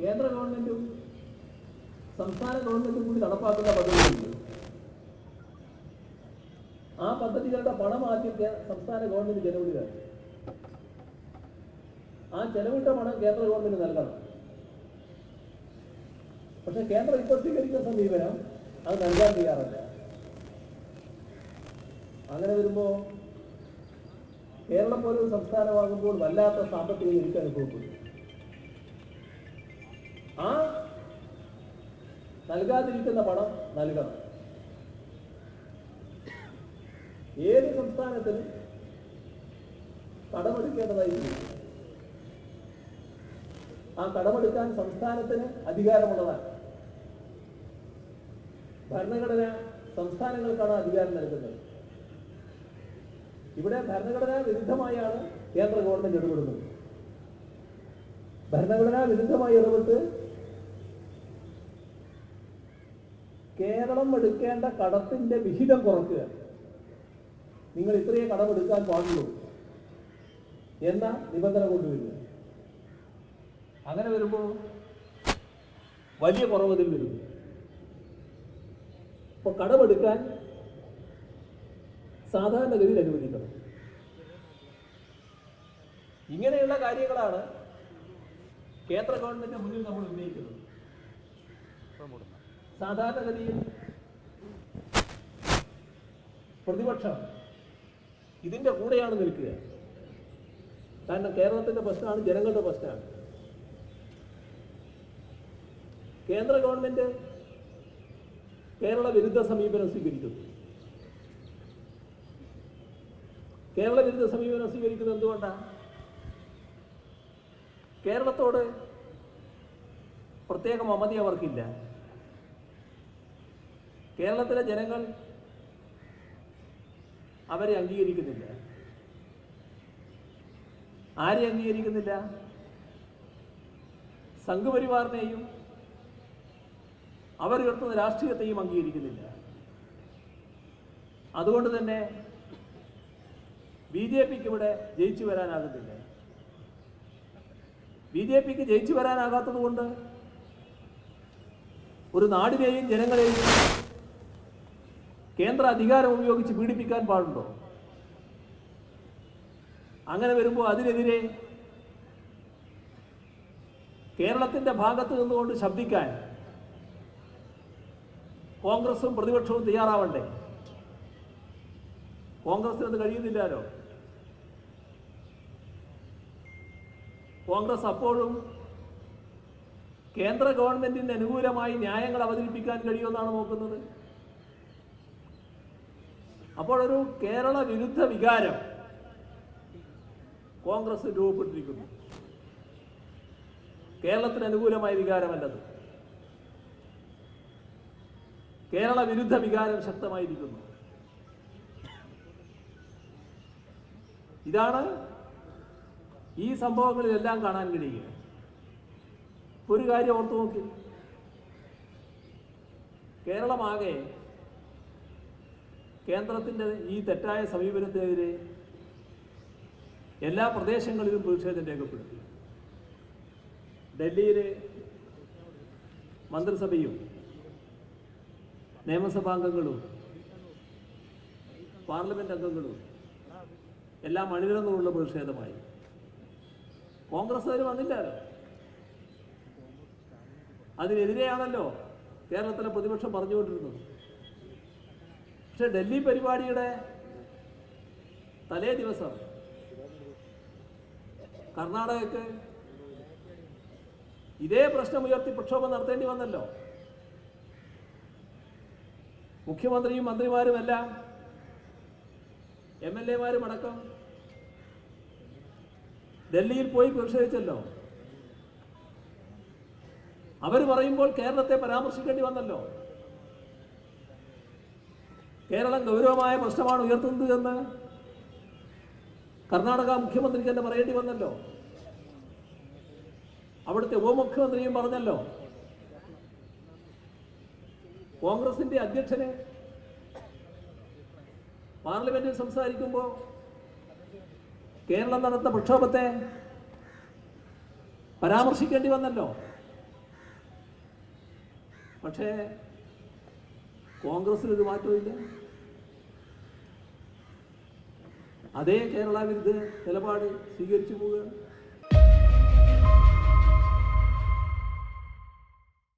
കേന്ദ്ര ഗവൺമെന്റും സംസ്ഥാന ഗവൺമെന്റും കൂടി നടപ്പാക്കുന്ന പദ്ധതികളുണ്ട് ആ പദ്ധതികളുടെ പണം ആദ്യം സംസ്ഥാന ഗവൺമെന്റ് ചെലവിടുകയാണ് ആ ചെലവിട്ട പണം കേന്ദ്ര ഗവൺമെന്റ് നൽകണം. പക്ഷെ കേന്ദ്രം ഇപ്പോൾ സ്വീകരിക്കുന്ന സമീപനം അത് നൽകാൻ തയ്യാറല്ല. അങ്ങനെ വരുമ്പോ കേരളം പോലൊരു സംസ്ഥാനമാകുമ്പോൾ വല്ലാത്ത സാമ്പത്തിക എനിക്ക് അനുഭവപ്പെടും നൽകാതിരിക്കുന്ന പണം നൽകണം. ഏത് സംസ്ഥാനത്തിനും കടമെടുക്കേണ്ടതായിരിക്കും. ആ കടമെടുക്കാൻ സംസ്ഥാനത്തിന് അധികാരമുള്ളതാണ്. ഭരണഘടന സംസ്ഥാനങ്ങൾക്കാണ് അധികാരം നൽകുന്നത്. ഇവിടെ ഭരണഘടനാ വിരുദ്ധമായാണ് കേന്ദ്ര ഗവൺമെന്റ് ഇടപെടുന്നത്. ഭരണഘടനാ വിരുദ്ധമായി ഇടപെട്ട് കേരളം എടുക്കേണ്ട കടത്തിന്റെ വിഹിതം കുറക്കുക നിങ്ങൾ ഇത്രയേ കടമെടുക്കാൻ പാടുള്ളൂ. എന്ന നിബന്ധന കൊണ്ടുവരിക. അങ്ങനെ വരുമ്പോൾ വലിയ കുറവതിൽ വരും. അപ്പൊ കടമെടുക്കാൻ സാധാരണഗതിയിൽ അനുവദിക്കണം. ഇങ്ങനെയുള്ള കാര്യങ്ങളാണ് കേന്ദ്ര ഗവൺമെന്റിന്റെ മുന്നിൽ നമ്മൾ ഉന്നയിക്കുന്നത്. സാധാരണഗതിയിൽ പ്രതിപക്ഷം ഇതിന്റെ കൂടെയാണ് നിൽക്കുക. കാരണം കേരളത്തിന്റെ പ്രശ്നമാണ് ജനങ്ങളുടെ പ്രശ്നമാണ്. കേന്ദ്ര ഗവൺമെന്റ് കേരള വിരുദ്ധ സമീപനം സ്വീകരിക്കുന്നു. കേരള വിരുദ്ധ സമീപനം സ്വീകരിക്കുന്നത് എന്തുകൊണ്ടാണ് കേരളത്തോട് പ്രത്യേക മമതി അവർക്കില്ല. കേരളത്തിലെ ജനങ്ങൾ അവരെ അംഗീകരിക്കുന്നില്ല. ആരെ അംഗീകരിക്കുന്നില്ല? സംഘപരിവാറിനെയും അവർ ഉയർത്തുന്ന രാഷ്ട്രീയത്തെയും അംഗീകരിക്കുന്നില്ല. അതുകൊണ്ട് തന്നെ ബി ജെ പിക്ക് ഇവിടെ ജയിച്ചു വരാനാകുന്നില്ല. ബി ജെ പിക്ക് ജയിച്ചു വരാനാകാത്തത് കൊണ്ട് ഒരു നാടിനെയും ജനങ്ങളെയും കേന്ദ്ര അധികാരം ഉപയോഗിച്ച് പീഡിപ്പിക്കാൻ പാടുണ്ടോ? അങ്ങനെ വരുമ്പോൾ അതിനെതിരെ കേരളത്തിന്റെ ഭാഗത്ത് നിന്നുകൊണ്ട് ശബ്ദിക്കാൻ കോൺഗ്രസും പ്രതിപക്ഷവും തയ്യാറാവണ്ടേ? കോൺഗ്രസിന് അത് കഴിയുന്നില്ലല്ലോ കോൺഗ്രസ് അപ്പോഴും കേന്ദ്ര ഗവൺമെന്റിന് അനുകൂലമായി ന്യായങ്ങൾ അവതരിപ്പിക്കാൻ കഴിയുമെന്നാണ് നോക്കുന്നത്. അപ്പോൾ ഒരു കേരള വിരുദ്ധ വികാരം കോൺഗ്രസ് രൂപപ്പെട്ടിരിക്കുന്നു. കേരളത്തിന് അനുകൂലമായ വികാരമല്ലത്. കേരള വിരുദ്ധ വികാരം ശക്തമായിരിക്കുന്നു. ഇതാണ് ഈ സംഭവങ്ങളിലെല്ലാം കാണാൻ കഴിയുക. ഒരു കാര്യം ഓർത്തു നോക്കി. കേരളമാകെ കേന്ദ്രത്തിന്റെ ഈ തെറ്റായ സമീപനത്തിനെതിരെ എല്ലാ പ്രദേശങ്ങളിലും പ്രതിഷേധം രേഖപ്പെടുത്തി. ഡൽഹിയിലെ മന്ത്രിസഭയും നിയമസഭാംഗങ്ങളും പാർലമെന്റ് അംഗങ്ങളും എല്ലാം അണിനിരന്നുള്ള പ്രതിഷേധമായി. കോൺഗ്രസ്സുകാർ വന്നില്ലല്ലോ അതിനെതിരെയാണല്ലോ കേരളത്തിലെ പ്രതിപക്ഷം പറഞ്ഞുകൊണ്ടിരുന്നത്. പക്ഷെ ഡൽഹി പരിപാടിയുടെ തലേ ദിവസം കർണാടകക്ക് ഇതേ പ്രശ്നം ഉയർത്തി പ്രക്ഷോഭം നടത്തേണ്ടി വന്നല്ലോ. മുഖ്യമന്ത്രിയും മന്ത്രിമാരുമെല്ലാം എം എൽ എമാരും അടക്കം ഡൽഹിയിൽ പോയി പ്രതിഷേധിച്ചല്ലോ. അവർ പറയുമ്പോൾ കേരളത്തെ പരാമർശിക്കേണ്ടി വന്നല്ലോ. കേരളം ഗൗരവമായ പ്രശ്നമാണ് ഉയർത്തുന്നത് എന്ന് കർണാടക മുഖ്യമന്ത്രിക്ക് തന്നെ പറയേണ്ടി വന്നല്ലോ. അവിടുത്തെ ഉപമുഖ്യമന്ത്രിയും പറഞ്ഞല്ലോ. കോൺഗ്രസിന്റെ അധ്യക്ഷന് പാർലമെന്റിൽ സംസാരിക്കുമ്പോൾ കേരളം നടത്തുന്ന പ്രക്ഷോഭത്തെ പരാമർശിക്കേണ്ടി വന്നല്ലോ. പക്ഷേ കോൺഗ്രസിനൊരു മാറ്റമില്ല അതേ കേരള വിരുദ്ധ നിലപാട് സ്വീകരിച്ചു പോവുകയാണ്.